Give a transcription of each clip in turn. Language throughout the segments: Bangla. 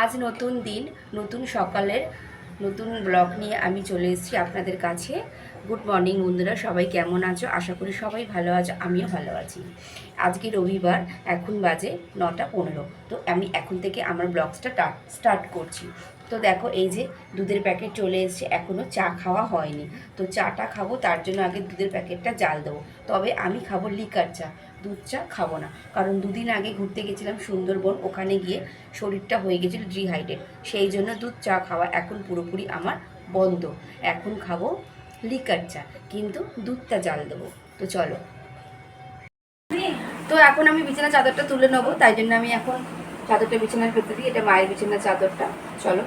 আজ নতুন দিন, নতুন সকালের, নতুন ব্লগ নিয়ে আমি চলে এসেছি আপনাদের কাছে। গুড মর্নিং বন্ধুরা, সবাই কেমন আছো? আশা করি সবাই ভালো আছো, আমিও ভালো আছি। আজকে রবিবার, এখন বাজে নটা পনেরো। তো আমি এখন থেকে আমার ব্লগসটা স্টার্ট করছি। তো দেখো, এই যে দুধের প্যাকেট চলে এসেছে এখনও চা খাওয়া হয়নি। তো চাটা খাব, তার জন্য আগে দুধের প্যাকেটটা জাল দেবো। তবে আমি খাব লিকার চা। দুধ চা খাব না। কারণ দুদিন আগে ঘুরতে গেছিলাম সুন্দরবন, ওখানে গিয়ে শরীরটা হয়ে গেছিল ডিহাইড্রেট সেই জন্য দুধ চা খাওয়া এখন পুরোপুরি আমার বন্ধ। এখন খাব লিকার চা, কিন্তু দুধটা জাল দেবো। তো চলো। তো এখন আমি বিছানা চাদরটা তুলে নেব, তাই জন্য আমি এখন চাদরটা বিছানার ভেতরে দিই এটা মায়ের বিছানার চাদরটা। চলো।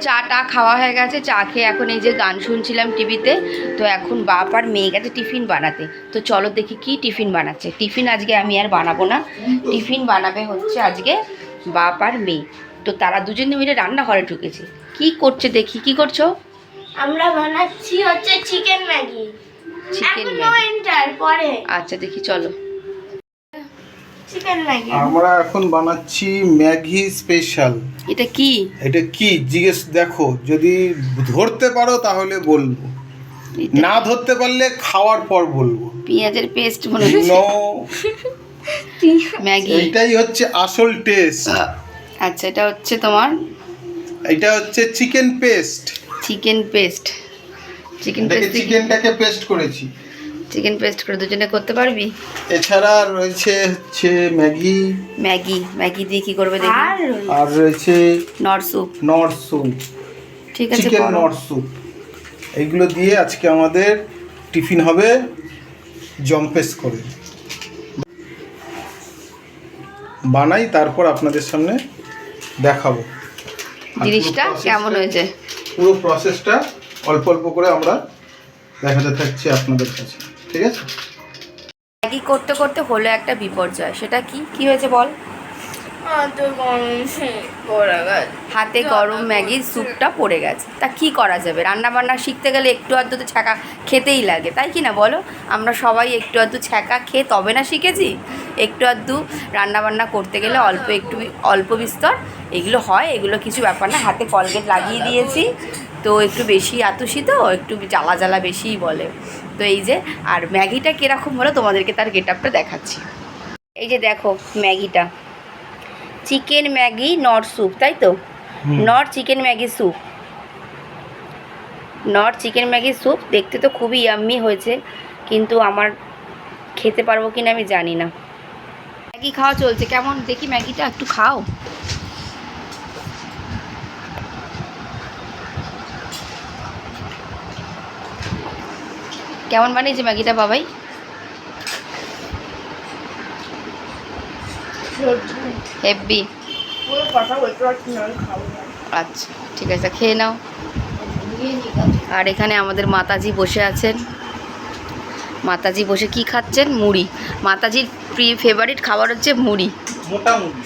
চাটা খাওয়া হয়ে গেছে চা খেয়ে এখন এই যে গান শুনছিলাম টিভিতে তো এখন বাপ আর মেয়ে গেছে টিফিন বানাতে। তো চলো দেখি কি টিফিন বানাচ্ছে। টিফিন আজকে আমি আর বানাবো না। টিফিন বানাবে হচ্ছে আজকে বাপ আর মেয়ে। তো তারা দুজনে মিলে রান্নাঘরে ঢুকেছে। কি করছে দেখি কি করছ? আমরা বানাচ্ছি হচ্ছে চিকেন ম্যাগি। Chicken Maggi. পরে। আচ্ছা দেখি চলো। আমরা এখন বানাচ্ছি ম্যাগি স্পেশাল। এটা কি? এটা কি? জিজ্ঞেস দেখো যদি ধরতে পারো তাহলে বলব। না ধরতে পারলে খাওয়ার পর বলব। পেঁয়াজের পেস্ট মনে হচ্ছে। No Maggi. এইটাই হচ্ছে আসল টেস্ট আচ্ছা এটা হচ্ছে তোমার? এটা হচ্ছে chicken paste chicken paste chicken paste চিকেনটাকে পেস্ট করেছি। চিকেন পেস্ট করে দুজনে করতে পারবি? এছাড়া রয়েছে হচ্ছে ম্যাগি। ম্যাগি ম্যাগি দিয়ে কি করবে দেখি? আর আর রয়েছে নর স্যুপ। নর স্যুপ। ঠিক আছে চিকেন। নর স্যুপ। এইগুলো দিয়ে আজকে আমাদের টিফিন হবে জম্পেস করে। বানাই তারপর আপনাদের সামনে দেখাবো। জিনিসটা কেমন হয়েছে? পুরো প্রসেসটা অল্প অল্প করে আমরা দেখাতে থাকছি আপনাদের কাছে। ঠিক আছে? ম্যাগি করতে করতে হলো একটা বিপর্যয়। সেটা কি? কি হয়েছে বল? হাতে গরম ম্যাগির স্যুপটা পড়ে গেছে। তা কি করা যাবে? রান্না বান্না শিখতে গেলে একটু আধটু তো ছ্যাঁকা খেতেই লাগে তাই কি না বলো? আমরা সবাই একটু আধটু ছ্যাঁকা খেয়ে তবে না শিখেছি? একটু আধটু রান্না বান্না করতে গেলে অল্প একটু অল্প বিস্তর। এগুলো হয় এগুলো কিছু ব্যাপার না। হাতে কলগেট লাগিয়ে দিয়েছি। তো একটু বেশি আতুষি তো একটু জ্বালা জ্বালা বেশিই বলে। তো এই যে আর ম্যাগিটা কীরকম হলো তোমাদেরকে তার গেট আপটা দেখাচ্ছি। এই যে দেখো ম্যাগিটা। চিকেন ম্যাগি নট স্যুপ তাই তো? Not chicken Maggi soup. Not chicken Maggi soup দেখতে তো খুবই ইয়াম্মি হয়েছে কিন্তু আমার খেতে পারব কিনা আমি জানি না। ম্যাগি খাওয়া চলছে কেমন? দেখি ম্যাগিটা একটু খাও। কেমন বানিয়েছে ম্যাগিটা বাবাই? না আচ্ছা ঠিক আছে খেয়ে নাও। আর এখানে আমাদের মাতাজি বসে আছেন। মাতাজি বসে কি খাচ্ছেন? মুড়ি। মাতাজির প্রি ফেভারিট খাবার হচ্ছে মুড়ি। মোটামুটি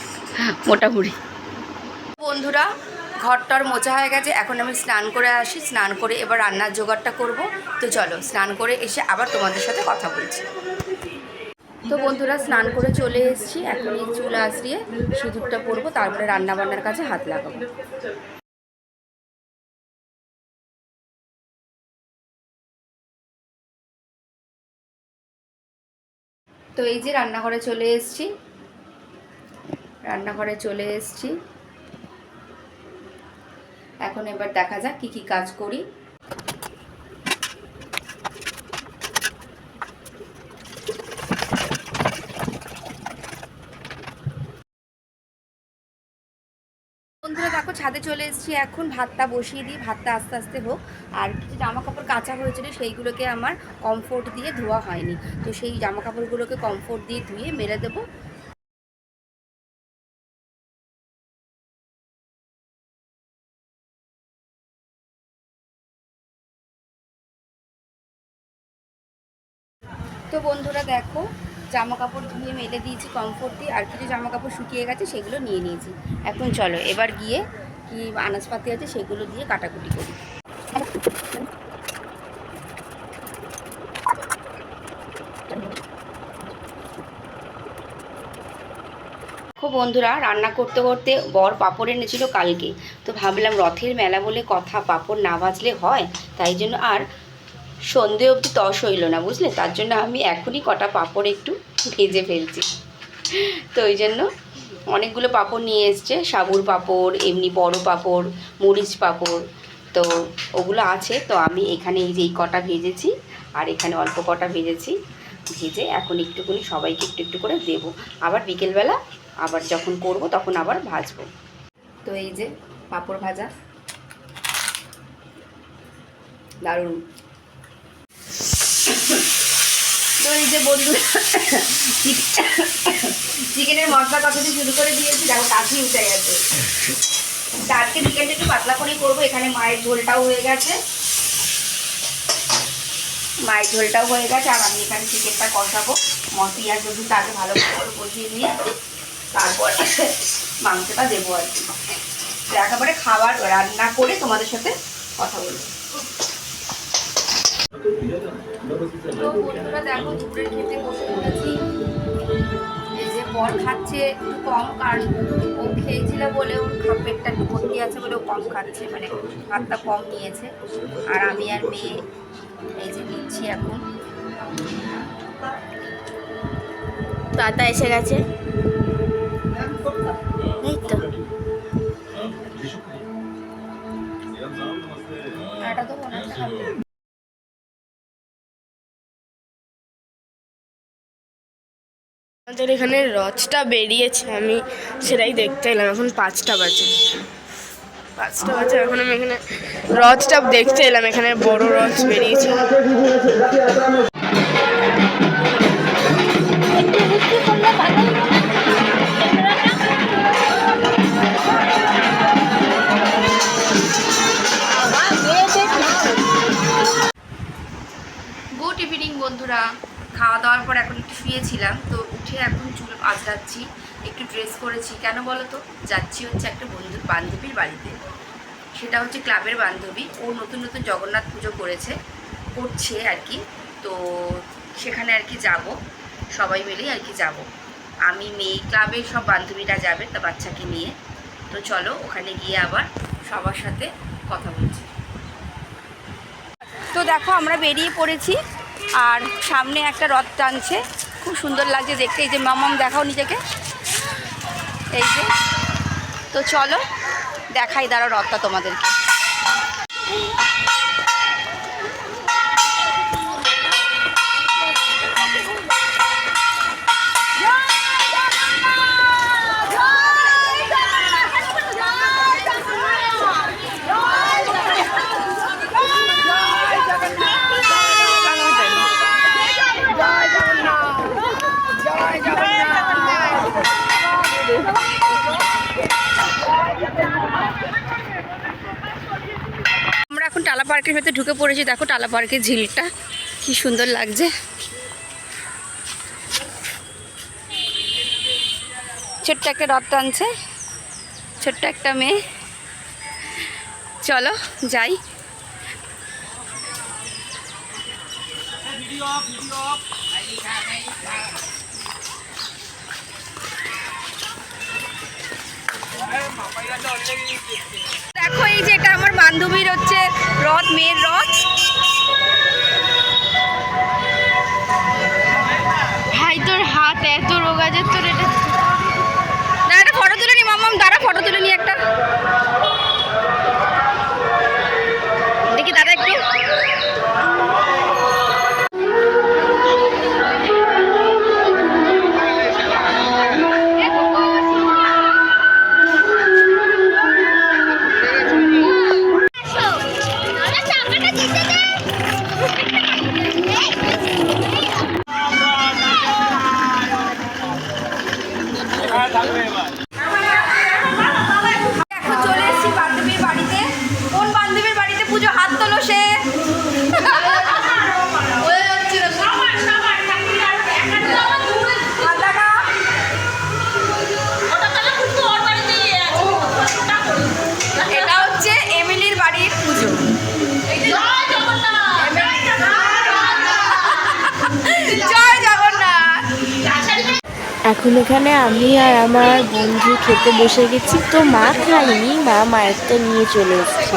মোটা মুড়ি। বন্ধুরা ঘরটার মোচা হয়ে গেছে, এখন আমি স্নান করে আসি, স্নান করে এবার রান্নার জোগাড়টা করব। তো চলো, স্নান করে এসে আবার তোমাদের সাথে কথা বলছি। তো বন্ধুরা, স্নান করে চলে এসেছি, এখন এই চুল আসরিয়ে সিঁদুরটা পরবো, তারপরে রান্না বান্নার কাছে হাত লাগাবো। তো এই যে রান্নাঘরে চলে এসেছি, রান্নাঘরে চলে এসেছি। এখন এবার দেখা যাক কি কি কাজ করি। বন্ধুরা ছাদে চলে এসেছি এখন। ভাতটা বসিয়ে দিই, ভাতটা আস্তে আস্তে হোক। আর কিছু জামা কাপড় কাঁচা হয়েছিল সেইগুলোকে আমার কমফোর্ট দিয়ে ধোয়া হয়নি। তো সেই জামা কাপড়গুলোকে কমফোর্ট দিয়ে ধুয়ে মেলে দেবো। তো বন্ধুরা দেখো জামা কাপড় ধুয়ে মেলে দিয়েছি কমফোর্ট দিয়ে। আর কিছু জামা কাপড় শুকিয়ে গেছে, সেগুলো নিয়ে নিয়েছি। এখন চলো, এবার গিয়ে কি আনাজপাতি আছে, সেগুলো দিয়ে কাটাকুটি করি। দেখো বন্ধুরা, রান্না করতে করতে বর পাঁপড় এনেছিল কালকে। তো ভাবলাম রথের মেলা বলে কথা, পাঁপড় না ভাজলে হয়? তাই জন্য আর সন্ধে অবধি তস হইল না, বুঝলে? তার জন্য আমি এখনই কটা পাঁপড় একটু ভেজে ফেলছি। তো ওই জন্য অনেকগুলো পাঁপড় নিয়ে এসছে সাবুর পাঁপড়, এমনি বড় পাঁপড়, মরিচ পাঁপড়, তো ওগুলো আছে। তো আমি এখানে এই যে এই কটা ভেজেছি, আর এখানে অল্প কটা ভেজেছি। ভেজে এখন একটুখানি সবাইকে একটু একটু করে দেবো। আবার বিকেলবেলা আবার যখন করব তখন আবার ভাজবো। তো এই যে পাঁপড় ভাজা। দারুণ। যে বন্ধু চিকেনের মশলা কষাতে শুরু করে দিয়েছি, দেখো কাশি উঠে গেছে। আজকে বিকেলটা একটু পাতলা করেই করব, এখানে মায়ের ঝোলটাও হয়ে গেছে। মায়ের ঝোলটাও হয়ে গেছে, আর আমি এখানে চিকেনটা কষাবো। মশলা রসুনটা তাকে ভালো করে কষিয়ে নিয়ে তারপর মাংসটা দেবো আর কি। একেবারে খাবার রান্না করে তোমাদের সাথে কথা বলব। তো বন্ধুরা দেখো দুপুরের খেতে বসে পড়েছি। এই যে বর খাচ্ছে একটু কম কারণ ও খেয়েছিল বলে ওর পেটটা একটু ভর্তি আছে বলে ও কম খাচ্ছে মানে ভাতটা কম নিয়েছে। আর আমি আর মেয়ে এই যে নিচ্ছি এখন। দাদা এসে গেছে। এই তো। এটা তো মনে হচ্ছে আমাদের এখানে রথটা বেরিয়েছে, আমি সেটাই দেখতে এলাম। এখন পাঁচটা বাজে। পাঁচটা বাজে, এখন আমি এখানে রথটা দেখতে এলাম, এখানে বড় রথ বেরিয়েছে। আজরাচ্ছি একটু ড্রেস করেছি। কেন বলো তো যাচ্ছি হচ্ছে একটা বন্ধু বান্ধবীর বাড়িতে। সেটা হচ্ছে ক্লাবের বান্ধবী। ও নতুন নতুন জগন্নাথ পুজো করেছে, করছে আর কি। তো সেখানে আর কি যাব। সবাই মিলেই আর কি যাব। আমি, মেয়ে ক্লাবের সব বান্ধবীরা যাবে, তা বাচ্চাকে নিয়ে। তো চলো, ওখানে গিয়ে আবার সবার সাথে কথা বলছি। তো দেখো, আমরা বেরিয়ে পড়েছি, আর সামনে একটা রথ টানছে। খুব সুন্দর লাগছে দেখতে। এই যে মামাম, দেখাও নিজেকে। এই যে। তো চলো, দেখাই দাঁড়ো রথটা তোমাদেরকে আমরা এখন টালা পার্কের ভেতরে ঢুকে পড়েছি, দেখো টালা পার্কের ঝিলটা, কি সুন্দর লাগছে। ছোট্ট একটা রথ টানছে, ছোট্ট একটা মেয়ে। চলো, যাই। দেখো এই যে এটা আমার বান্ধবীর হচ্ছে রথ, মেয়ের রথ। ভাই, তোর হাত এত রোগা যে তোর এটা এখন এখানে আমি আর আমার বন্ধু খেতে বসে গেছি। তো মা খাইনি মা মায়েরটা নিয়ে চলে এসেছে।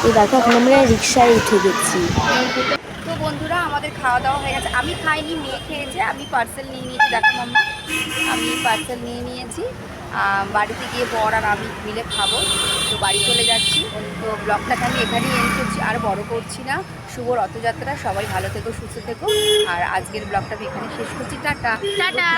তো দেখো এখন আমরা রিক্সায় উঠে গেছি। তো বন্ধুরা আমাদের খাওয়া দাওয়া হয়ে গেছে। আমি খাইনি মেয়ে খেয়েছে। আমি পার্সেল নিয়ে নিয়েছি। দেখো মাম্মা আমি পার্সেল নিয়ে নিয়েছি। বাড়িতে গিয়ে বর আর আমি মিলে খাব। তো বাড়ি চলে যাচ্ছি। তো ব্লগটাকে আমি এখানেই এন্ড করছি। আর বড় করছি না। শুভ রথযাত্রা। সবাই ভালো থেকো সুস্থ থেকো। আর আজকের ব্লগটা আমি এখানে শেষ করছি। টাটা। টাটা।